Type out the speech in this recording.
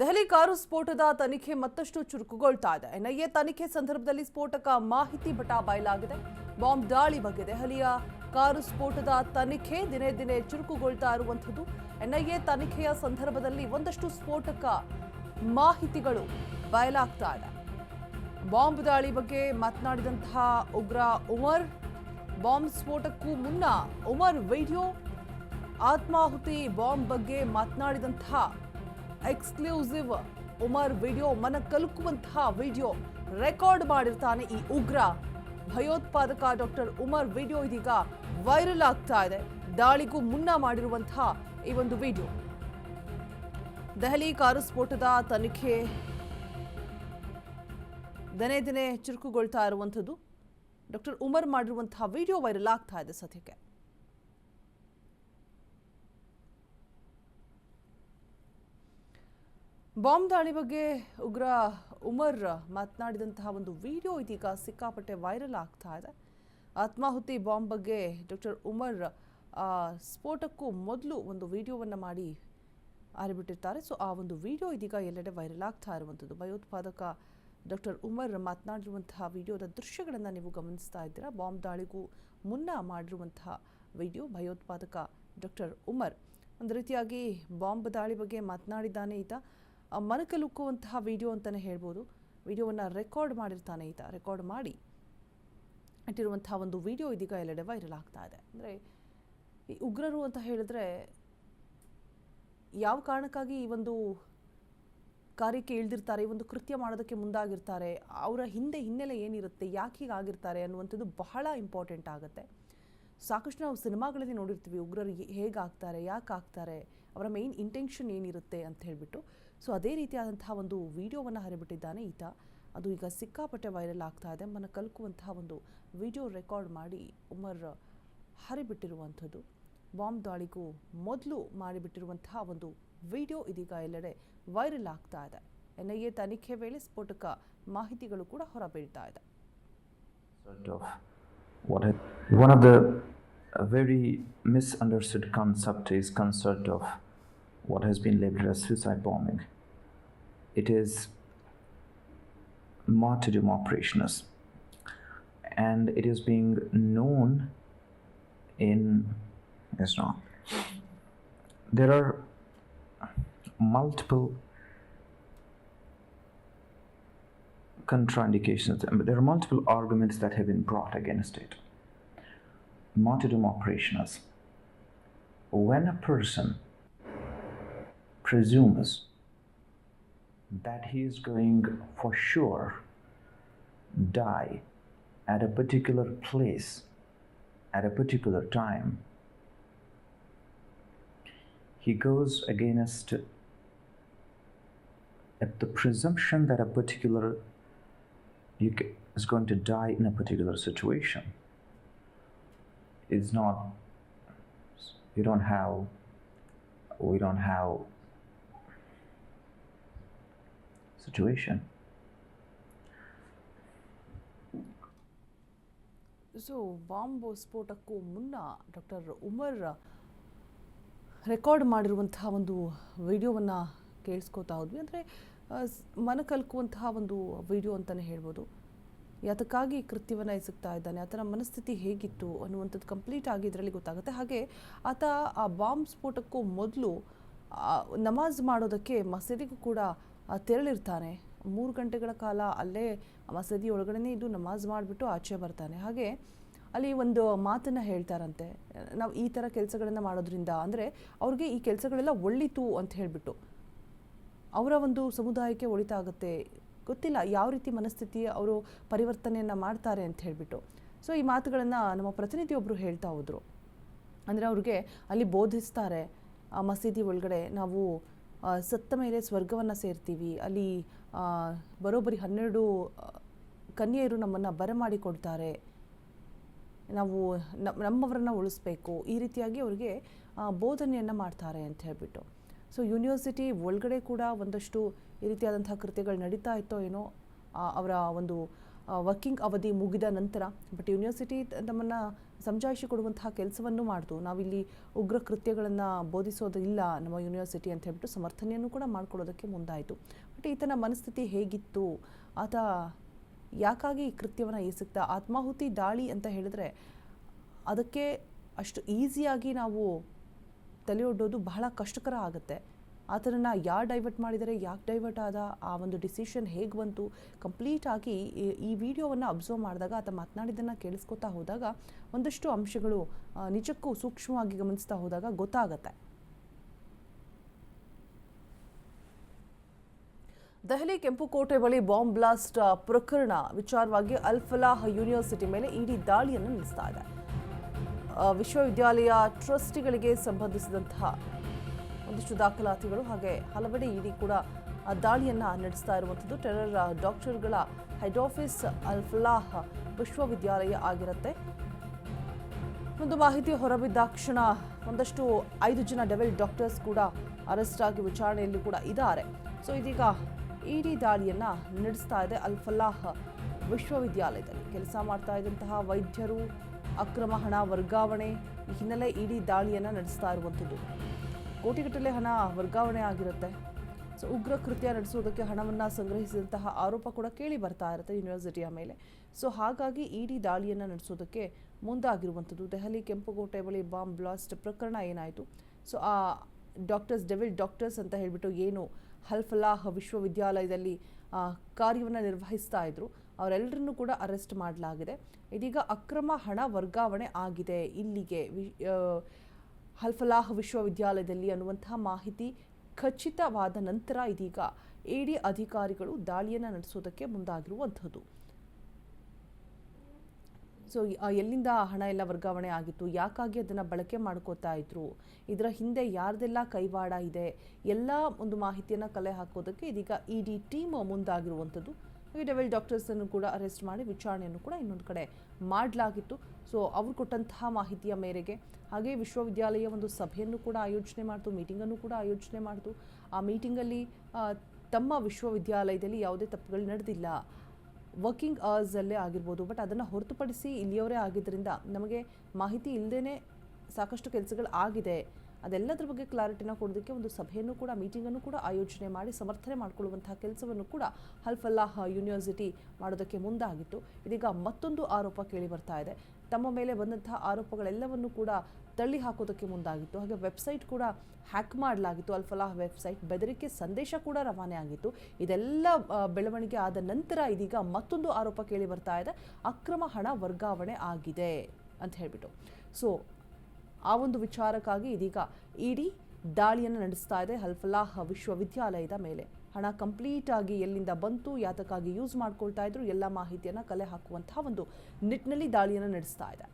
Delhi car ಸ್ಫೋಟದ ತನಿಖೆ ಮತ್ತಷ್ಟು ಚುರುಕುಗೊಳ್ತಾ ಇದೆ. ಎನ್ಐಎ ತನಿಖೆ ಸಂದರ್ಭದಲ್ಲಿ ಸ್ಫೋಟಕ ಮಾಹಿತಿ ಬಟ ಬಯಲಾಗಿದೆ. ಬಾಂಬ್ ದಾಳಿ ಬಗ್ಗೆ ದೆಹಲಿಯ ಕಾರು ಸ್ಫೋಟದ ತನಿಖೆ ದಿನೇ ದಿನೇ ಚುರುಕುಗೊಳ್ತಾ ಇರುವಂಥದ್ದು. ಎನ್ಐಎ ತನಿಖೆಯ ಸಂದರ್ಭದಲ್ಲಿ ಒಂದಷ್ಟು ಸ್ಫೋಟಕ ಮಾಹಿತಿಗಳು ಬಯಲಾಗ್ತಾ ಇದೆ. ಬಾಂಬ್ ದಾಳಿ ಬಗ್ಗೆ ಮಾತನಾಡಿದಂತಹ ಉಗ್ರ ಉಮರ್, ಬಾಂಬ್ ಸ್ಫೋಟಕ್ಕೂ ಮುನ್ನ ಉಮರ್ ವಿಡಿಯೋ ಆತ್ಮಾಹುತಿ ಬಾಂಬ್ ಬಗ್ಗೆ ಮಾತನಾಡಿದಂತಹ ಎಕ್ಸ್ಕ್ಲೂಸಿವ್ ಉಮರ್ ವಿಡಿಯೋ, ಮನ ಕಲುಕುವಂತಹ ವಿಡಿಯೋ ರೆಕಾರ್ಡ್ ಮಾಡಿರ್ತಾನೆ ಈ ಉಗ್ರ. ಭಯೋತ್ಪಾದಕ ಡಾಕ್ಟರ್ ಉಮರ್ ವಿಡಿಯೋ ಇದೀಗ ವೈರಲ್ ಆಗ್ತಾ ಇದೆ. ದಾಳಿಗೂ ಮುನ್ನ ಮಾಡಿರುವಂತಹ ಈ ಒಂದು ವಿಡಿಯೋ. ದೆಹಲಿ ಕಾರು ಸ್ಫೋಟದ ತನಿಖೆ ದಿನೇ ದಿನೇ ಚುರುಕುಗೊಳ್ತಾ ಇರುವಂಥದ್ದು. ಡಾಕ್ಟರ್ ಉಮರ್ ಮಾಡಿರುವಂತಹ ವಿಡಿಯೋ ವೈರಲ್ ಆಗ್ತಾ ಇದೆ ಸದ್ಯಕ್ಕೆ. ಬಾಂಬ್ ದಾಳಿ ಬಗ್ಗೆ ಉಗ್ರ ಉಮರ್ ಮಾತನಾಡಿದಂತಹ ಒಂದು ವಿಡಿಯೋ ಇದೀಗ ಸಿಕ್ಕಾಪಟ್ಟೆ ವೈರಲ್ ಆಗ್ತಾ ಇದೆ. ಆತ್ಮಾಹುತಿ ಬಾಂಬ್ ಬಗ್ಗೆ ಡಾಕ್ಟರ್ ಉಮರ್ ಸ್ಫೋಟಕ್ಕೂ ಮೊದಲು ಒಂದು ವಿಡಿಯೋವನ್ನು ಮಾಡಿ ಆರಿಬಿಟ್ಟಿರ್ತಾರೆ. ಸೊ, ಆ ಒಂದು ವಿಡಿಯೋ ಇದೀಗ ಎಲ್ಲೆಡೆ ವೈರಲ್ ಆಗ್ತಾ ಇರುವಂಥದ್ದು ಭಯೋತ್ಪಾದಕ ಡಾಕ್ಟರ್ ಉಮರ್ ಮಾತನಾಡಿರುವಂತಹ ವಿಡಿಯೋದ ದೃಶ್ಯಗಳನ್ನು ನೀವು ಗಮನಿಸ್ತಾ ಇದ್ದೀರಾ? ಬಾಂಬ್ ದಾಳಿಗೂ ಮುನ್ನ ಮಾಡಿರುವಂತಹ ವಿಡಿಯೋ ಭಯೋತ್ಪಾದಕ ಡಾಕ್ಟರ್ ಉಮರ್. ಒಂದು ರೀತಿಯಾಗಿ ಬಾಂಬ್ ದಾಳಿ ಬಗ್ಗೆ ಮಾತನಾಡಿದ್ದಾನೆ ಈತ. ಮನಕಲುಕ್ಕುವಂತಹ ವಿಡಿಯೋ ಅಂತಲೇ ಹೇಳ್ಬೋದು. ವಿಡಿಯೋವನ್ನು ರೆಕಾರ್ಡ್ ಮಾಡಿರ್ತಾನೆ ಈತ. ರೆಕಾರ್ಡ್ ಮಾಡಿ ಇಟ್ಟಿರುವಂತಹ ಒಂದು ವಿಡಿಯೋ ಇದೀಗ ಎಲ್ಲೆಡೆ ವೈರಲ್ ಆಗ್ತಾ ಇದೆ. ಅಂದರೆ ಈ ಉಗ್ರರು ಅಂತ ಹೇಳಿದ್ರೆ ಯಾವ ಕಾರಣಕ್ಕಾಗಿ ಈ ಒಂದು ಕಾರ್ಯಕ್ಕೆ ಇಳ್ದಿರ್ತಾರೆ, ಈ ಒಂದು ಕೃತ್ಯ ಮಾಡೋದಕ್ಕೆ ಮುಂದಾಗಿರ್ತಾರೆ, ಅವರ ಹಿಂದೆ ಹಿನ್ನೆಲೆ ಏನಿರುತ್ತೆ, ಯಾಕೆ ಹೀಗಾಗಿರ್ತಾರೆ ಅನ್ನುವಂಥದ್ದು ಬಹಳ ಇಂಪಾರ್ಟೆಂಟ್ ಆಗುತ್ತೆ. ಸಾಕಷ್ಟು ನಾವು ಸಿನಿಮಾಗಳಲ್ಲಿ ನೋಡಿರ್ತೀವಿ ಉಗ್ರರು ಹೇಗಾಗ್ತಾರೆ ಯಾಕೆ ಆಗ್ತಾರೆ ಅವರ ಮೇನ್ ಇಂಟೆನ್ಷನ್ ಏನಿರುತ್ತೆ ಅಂತ ಹೇಳಿಬಿಟ್ಟು. ಸೊ ಅದೇ ರೀತಿಯಾದಂತಹ ಒಂದು ವಿಡಿಯೋವನ್ನು ಹರಿಬಿಟ್ಟಿದ್ದಾನೆ ಈತ. ಅದು ಈಗ ಸಿಕ್ಕಾಪಟ್ಟೆ ವೈರಲ್ ಆಗ್ತಾ ಇದೆ. ಮನ ಕಲ್ಕುವಂತಹ ಒಂದು ವಿಡಿಯೋ ರೆಕಾರ್ಡ್ ಮಾಡಿ ಉಮರ್ ಹರಿಬಿಟ್ಟಿರುವಂಥದ್ದು. ಬಾಂಬ್ ದಾಳಿಗೂ ಮೊದಲು ಮಾಡಿಬಿಟ್ಟಿರುವಂತಹ ಒಂದು ವಿಡಿಯೋ ಇದೀಗ ಎಲ್ಲೆಡೆ ವೈರಲ್ ಆಗ್ತಾ ಇದೆ. ಎನ್ಐಎ ತನಿಖೆ ವೇಳೆ ಸ್ಫೋಟಕ ಮಾಹಿತಿಗಳು ಕೂಡ ಹೊರಬೀಳ್ತಾ ಇದೆ. One of the very misunderstood concept is concept of what has been labeled as suicide bombing. It is martyrdom operations, and it is being known in Islam. There are multiple contraindications. There are multiple arguments that have been brought against it. Martyrdom operations. When a person presumes that he is going for sure die at a particular place at a particular time, he goes against the presumption that a particular you is going to die in a particular situation. Is not you don't have we don't have situation. So bomb ಸ್ಫೋಟಕ್ಕೂ ಮುನ್ನ doctor Umar record ಮಾಡಿರುವಂತಹ ಒಂದು ವಿಡಿಯೋವನ್ನು ಕೇಳಿಸ್ಕೋತಾ ಹೋದ್ವಿ ಅಂದರೆ ಮನ ಕಲ್ಕುವಂತಹ ಒಂದು video ಅಂತಲೇ ಹೇಳ್ಬೋದು ಯಾತಕ್ಕಾಗಿ ಕೃತ್ಯವನ್ನು ಎಸಗ್ತಾ ಇದ್ದಾನೆ ಆತನ ಮನಸ್ಥಿತಿ ಹೇಗಿತ್ತು ಅನ್ನುವಂಥದ್ದು ಕಂಪ್ಲೀಟ್ ಆಗಿ ಇದರಲ್ಲಿ ಗೊತ್ತಾಗುತ್ತೆ ಹಾಗೆ ಆತ ಆ ಬಾಂಬ್ ಸ್ಫೋಟಕ್ಕೂ ಮೊದಲು ನಮಾಜ್ ಮಾಡೋದಕ್ಕೆ ಮಸೀದಿಗೂ ಕೂಡ ತೆರಳಿರ್ತಾನೆ. ಮೂರು ಗಂಟೆಗಳ ಕಾಲ ಅಲ್ಲೇ ಮಸದಿ ಒಳಗಡೆನೇ ಇದು ನಮಾಜ್ ಮಾಡಿಬಿಟ್ಟು ಆಚೆ ಬರ್ತಾನೆ. ಹಾಗೆ ಅಲ್ಲಿ ಒಂದು ಮಾತನ್ನು ಹೇಳ್ತಾರಂತೆ. ನಾವು ಈ ಥರ ಕೆಲಸಗಳನ್ನು ಮಾಡೋದ್ರಿಂದ ಅಂದರೆ ಅವ್ರಿಗೆ ಈ ಕೆಲಸಗಳೆಲ್ಲ ಒಳ್ಳಿತು ಅಂತ ಹೇಳಿಬಿಟ್ಟು. ಅವರ ಒಂದು ಸಮುದಾಯಕ್ಕೆ ಒಳಿತಾಗುತ್ತೆ ಗೊತ್ತಿಲ್ಲ ಯಾವ ರೀತಿ ಮನಸ್ಥಿತಿ ಅವರು ಪರಿವರ್ತನೆಯನ್ನು ಮಾಡ್ತಾರೆ ಅಂತ ಹೇಳಿಬಿಟ್ಟು. ಸೊ ಈ ಮಾತುಗಳನ್ನು ನಮ್ಮ ಪ್ರತಿನಿಧಿಯೊಬ್ಬರು ಹೇಳ್ತಾ ಹೋದರು. ಅಂದರೆ ಅವ್ರಿಗೆ ಅಲ್ಲಿ ಬೋಧಿಸ್ತಾರೆ. ಆ ಮಸೀದಿ ಒಳಗಡೆ ನಾವು ಸತ್ತ ಮೇಲೆ ಸ್ವರ್ಗವನ್ನು ಸೇರ್ತೀವಿ. ಅಲ್ಲಿ ಬರೋಬ್ಬರಿ ಹನ್ನೆರಡು ಕನ್ಯೆಯರು ನಮ್ಮನ್ನು ಬರಮಾಡಿಕೊಡ್ತಾರೆ ನಾವು ನಮ್ಮವರನ್ನ ಉಳಿಸ್ಬೇಕು. ಈ ರೀತಿಯಾಗಿ ಅವರಿಗೆ ಬೋಧನೆಯನ್ನು ಮಾಡ್ತಾರೆ ಅಂತ ಹೇಳ್ಬಿಟ್ಟು. ಸೊ ಯೂನಿವರ್ಸಿಟಿ ಒಳಗಡೆ ಕೂಡ ಒಂದಷ್ಟು ಈ ರೀತಿಯಾದಂತಹ ಕೃತ್ಯಗಳು ನಡೀತಾ ಇತ್ತೋ ಏನೋ ಅವರ ಒಂದು ವರ್ಕಿಂಗ್ ಅವಧಿ ಮುಗಿದ ನಂತರ ಬಟ್ ಯೂನಿವರ್ಸಿಟಿ ನಮ್ಮನ್ನು ಸಮಜಾಯಿಷಿ ಕೊಡುವಂತಹ ಕೆಲಸವನ್ನು ಮಾಡಿತು ನಾವಿಲ್ಲಿ ಉಗ್ರ ಕೃತ್ಯಗಳನ್ನು ಬೋಧಿಸೋದಿಲ್ಲ ನಮ್ಮ ಯೂನಿವರ್ಸಿಟಿ ಅಂತ ಹೇಳ್ಬಿಟ್ಟು ಸಮರ್ಥನೆಯನ್ನು ಕೂಡ ಮಾಡ್ಕೊಳ್ಳೋದಕ್ಕೆ ಮುಂದಾಯಿತು. ಬಟ್ ಈತನ ಮನಸ್ಥಿತಿ ಹೇಗಿತ್ತು? ಆತ ಯಾಕಾಗಿ ಈ ಕೃತ್ಯವನ್ನು ಎಸಗ್ತಾ ಆತ್ಮಾಹುತಿ ದಾಳಿ ಅಂತ ಹೇಳಿದ್ರೆ ಅದಕ್ಕೆ ಅಷ್ಟು ಈಸಿಯಾಗಿ ನಾವು ತಲೆ ಒಡ್ಡೋದು ಬಹಳ ಕಷ್ಟಕರ ಆಗುತ್ತೆ. ಆತನನ್ನು ಯಾರು ಡೈವರ್ಟ್ ಮಾಡಿದರೆ, ಯಾಕೆ ಡೈವರ್ಟ್ ಆದ, ಆ ಒಂದು ಡಿಸಿಷನ್ ಹೇಗೆ ಬಂತು? ಕಂಪ್ಲೀಟ್ ಆಗಿ ಈ- ವಿಡಿಯೋವನ್ನು ಅಬ್ಸರ್ವ್ ಮಾಡಿದಾಗ, ಆತ ಮಾತನಾಡಿದ್ದನ್ನು ಕೇಳಿಸ್ಕೊತಾ ಹೋದಾಗ, ಒಂದಷ್ಟು ಅಂಶಗಳು ನಿಜಕ್ಕೂ ಸೂಕ್ಷ್ಮವಾಗಿ ಗಮನಿಸ್ತಾ ಹೋದಾಗ ಗೊತ್ತಾಗತ್ತೆ. ದೆಹಲಿ ಕೆಂಪುಕೋಟೆ ಬಳಿ ಬಾಂಬ್ ಬ್ಲಾಸ್ಟ್ ಪ್ರಕರಣ ವಿಚಾರವಾಗಿ ಅಲ್ಫಲಾಹ್ ಯೂನಿವರ್ಸಿಟಿ ಮೇಲೆ ಇಡೀ ದಾಳಿಯನ್ನು ನಡೆಸ್ತಾ ಇದೆ. ವಿಶ್ವವಿದ್ಯಾಲಯ ಟ್ರಸ್ಟಿಗಳಿಗೆ ಸಂಬಂಧಿಸಿದಂತಹ ಒಂದಿಷ್ಟು ದಾಖಲಾತಿಗಳು ಹಾಗೆ ಹಲವೆಡೆ ಇಡೀ ಕೂಡ ದಾಳಿಯನ್ನು ನಡೆಸ್ತಾ ಇರುವಂಥದ್ದು. ಟೆರರ್ ಡಾಕ್ಟರ್ಗಳ ಹೆಡ್ ಆಫೀಸ್ ಅಲ್ಫಲಾಹ್ ವಿಶ್ವವಿದ್ಯಾಲಯ ಆಗಿರುತ್ತೆ. ಒಂದು ಮಾಹಿತಿ ಹೊರಬಿದ್ದಾಕ್ಷಣ ಒಂದಷ್ಟು ಐದು ಜನ ಡೆವಲ್ ಡಾಕ್ಟರ್ಸ್ ಕೂಡ ಅರೆಸ್ಟ್ ಆಗಿ ವಿಚಾರಣೆಯಲ್ಲಿ ಕೂಡ ಇದ್ದಾರೆ. ಸೊ, ಇದೀಗ ಇಡೀ ದಾಳಿಯನ್ನು ನಡೆಸ್ತಾ ಇದೆ ಅಲ್ಫಲಾಹ್ ವಿಶ್ವವಿದ್ಯಾಲಯದಲ್ಲಿ. ಕೆಲಸ ಮಾಡ್ತಾ ಇದ್ದಂತಹ ವೈದ್ಯರು, ಅಕ್ರಮ ಹಣ ವರ್ಗಾವಣೆ ಹಿನ್ನೆಲೆ ಇಡೀ ದಾಳಿಯನ್ನು ನಡೆಸ್ತಾ ಇರುವಂಥದ್ದು. ಕೋಟಿಗಟ್ಟಲೆ ಹಣ ವರ್ಗಾವಣೆ ಆಗಿರುತ್ತೆ. ಸೊ ಉಗ್ರ ಕೃತ್ಯ ನಡೆಸುವುದಕ್ಕೆ ಹಣವನ್ನು ಸಂಗ್ರಹಿಸಿದಂತಹ ಆರೋಪ ಕೂಡ ಕೇಳಿ ಬರ್ತಾ ಇರುತ್ತೆ ಯೂನಿವರ್ಸಿಟಿಯ ಮೇಲೆ. ಸೊ ಹಾಗಾಗಿ ಇಡಿ ದಾಳಿಯನ್ನು ನಡೆಸೋದಕ್ಕೆ ಮುಂದಾಗಿರುವಂಥದ್ದು. ದೆಹಲಿ ಕೆಂಪುಕೋಟೆ ಬಳಿ ಬಾಂಬ್ ಬ್ಲಾಸ್ಟ್ ಪ್ರಕರಣ ಏನಾಯಿತು? ಸೊ ಆ ಡಾಕ್ಟರ್ಸ್ ಡೆವಿಲ್ ಡಾಕ್ಟರ್ಸ್ ಅಂತ ಹೇಳಿಬಿಟ್ಟು ಏನು ಹಲ್ಫಲಾಹ್ ವಿಶ್ವವಿದ್ಯಾಲಯದಲ್ಲಿ ಕಾರ್ಯವನ್ನು ನಿರ್ವಹಿಸ್ತಾ ಇದ್ರು. ಅವರೆಲ್ಲರನ್ನೂ ಕೂಡ ಅರೆಸ್ಟ್ ಮಾಡಲಾಗಿದೆ. ಇದೀಗ ಅಕ್ರಮ ಹಣ ವರ್ಗಾವಣೆ ಆಗಿದೆ ಇಲ್ಲಿಗೆ. ವಿ- ಹಲ್ಫಲಾಹ್ ವಿಶ್ವವಿದ್ಯಾಲಯದಲ್ಲಿ ಅನ್ನುವಂತಹ ಮಾಹಿತಿ ಖಚಿತವಾದ ನಂತರ ಇದೀಗ ಎಡಿ ಅಧಿಕಾರಿಗಳು ದಾಳಿಯನ್ನು ನಡೆಸೋದಕ್ಕೆ ಮುಂದಾಗಿರುವಂಥದ್ದು ಸೊ ಎಲ್ಲಿಂದ ಹಣ ಎಲ್ಲ ವರ್ಗಾವಣೆ ಆಗಿತ್ತು? ಯಾಕಾಗಿ ಅದನ್ನು ಬಳಕೆ ಮಾಡ್ಕೋತಾ ಇದ್ರು? ಇದರ ಹಿಂದೆ ಯಾರ್ದೆಲ್ಲ ಕೈವಾಡ ಇದೆ? ಎಲ್ಲ ಒಂದು ಮಾಹಿತಿಯನ್ನು ಕಲೆ ಹಾಕೋದಕ್ಕೆ ಇದೀಗ ಇ ಡಿ ಟೀಮ್ ಮುಂದಾಗಿರುವಂಥದ್ದು ಈ ಡೆವೆಲ್ ಡಾಕ್ಟರ್ಸನ್ನು ಕೂಡ ಅರೆಸ್ಟ್ ಮಾಡಿ ವಿಚಾರಣೆಯನ್ನು ಕೂಡ ಇನ್ನೊಂದು ಕಡೆ ಮಾಡಲಾಗಿತ್ತು. ಸೊ ಅವರು ಕೊಟ್ಟಂತಹ ಮಾಹಿತಿಯ ಮೇರೆಗೆ ಹಾಗೆ ವಿಶ್ವವಿದ್ಯಾಲಯ ಒಂದು ಸಭೆಯನ್ನು ಕೂಡ ಆಯೋಜನೆ ಮಾಡಿತು ಮೀಟಿಂಗನ್ನು ಕೂಡ ಆಯೋಜನೆ ಮಾಡಿತು. ಆ ಮೀಟಿಂಗಲ್ಲಿ ತಮ್ಮ ವಿಶ್ವವಿದ್ಯಾಲಯದಲ್ಲಿ ಯಾವುದೇ ತಪ್ಪುಗಳು ನಡೆದಿಲ್ಲ. ವರ್ಕಿಂಗ್ ಅವರ್ಸಲ್ಲೇ ಆಗಿರ್ಬೋದು ಬಟ್ ಅದನ್ನು ಹೊರತುಪಡಿಸಿ ಇಲ್ಲಿಯವರೇ ಆಗಿದ್ದರಿಂದ ನಮಗೆ ಮಾಹಿತಿ ಇಲ್ಲದೇ ಸಾಕಷ್ಟು ಕೆಲಸಗಳು ಆಗಿದೆ. ಅದೆಲ್ಲದರ ಬಗ್ಗೆ ಕ್ಲಾರಿಟಿನ ಕೊಡೋದಕ್ಕೆ ಒಂದು ಸಭೆಯನ್ನು ಕೂಡ ಮೀಟಿಂಗನ್ನು ಕೂಡ ಆಯೋಜನೆ ಮಾಡಿ, ಸಮರ್ಥನೆ ಮಾಡಿಕೊಳ್ಳುವಂತಹ ಕೆಲಸವನ್ನು ಕೂಡ ಹಲ್ಫಲ್ಲಾಹ್ ಯೂನಿವರ್ಸಿಟಿ ಮಾಡೋದಕ್ಕೆ ಮುಂದಾಗಿತ್ತು. ಇದೀಗ ಮತ್ತೊಂದು ಆರೋಪ ಕೇಳಿ ಬರ್ತಾ ಇದೆ. ತಮ್ಮ ಮೇಲೆ ಬಂದಂತಹ ಆರೋಪಗಳೆಲ್ಲವನ್ನು ಕೂಡ ತಳ್ಳಿ ಹಾಕೋದಕ್ಕೆ ಮುಂದಾಗಿತ್ತು. ಹಾಗೆ ವೆಬ್ಸೈಟ್ ಕೂಡ ಹ್ಯಾಕ್ ಮಾಡಲಾಗಿತ್ತು. ಅಲ್ಫಲಾಹ್ ವೆಬ್ಸೈಟ್ ಬೆದರಿಕೆ ಸಂದೇಶ ಕೂಡ ರವಾನೆ ಆಗಿತ್ತು. ಇದೆಲ್ಲ ಬೆಳವಣಿಗೆ ಆದ ನಂತರ ಇದೀಗ ಮತ್ತೊಂದು ಆರೋಪ ಕೇಳಿ ಬರ್ತಾ ಇದೆ. ಅಕ್ರಮ ಹಣ ವರ್ಗಾವಣೆ ಆಗಿದೆ ಅಂತ ಹೇಳಿಬಿಟ್ಟು. ಸೊ ಆ ಒಂದು ವಿಚಾರಕ್ಕಾಗಿ ಇದೀಗ ಇಡಿ ದಾಳಿಯನ್ನು ನಡೆಸ್ತಾ ಇದೆ ಹಲ್ಫಲಾಹ್ ವಿಶ್ವವಿದ್ಯಾಲಯದ ಮೇಲೆ. ಹಣ ಕಂಪ್ಲೀಟ್ ಆಗಿ ಎಲ್ಲಿಂದ ಬಂತು, ಯಾತಕ್ಕಾಗಿ ಯೂಸ್ ಮಾಡ್ಕೊಳ್ತಾ ಇದ್ರು, ಎಲ್ಲ ಮಾಹಿತಿಯನ್ನು ಕಲೆ ಹಾಕುವಂತಹ ಒಂದು ನಿಟ್ಟಿನಲ್ಲಿ ದಾಳಿಯನ್ನು ನಡೆಸ್ತಾ ಇದೆ.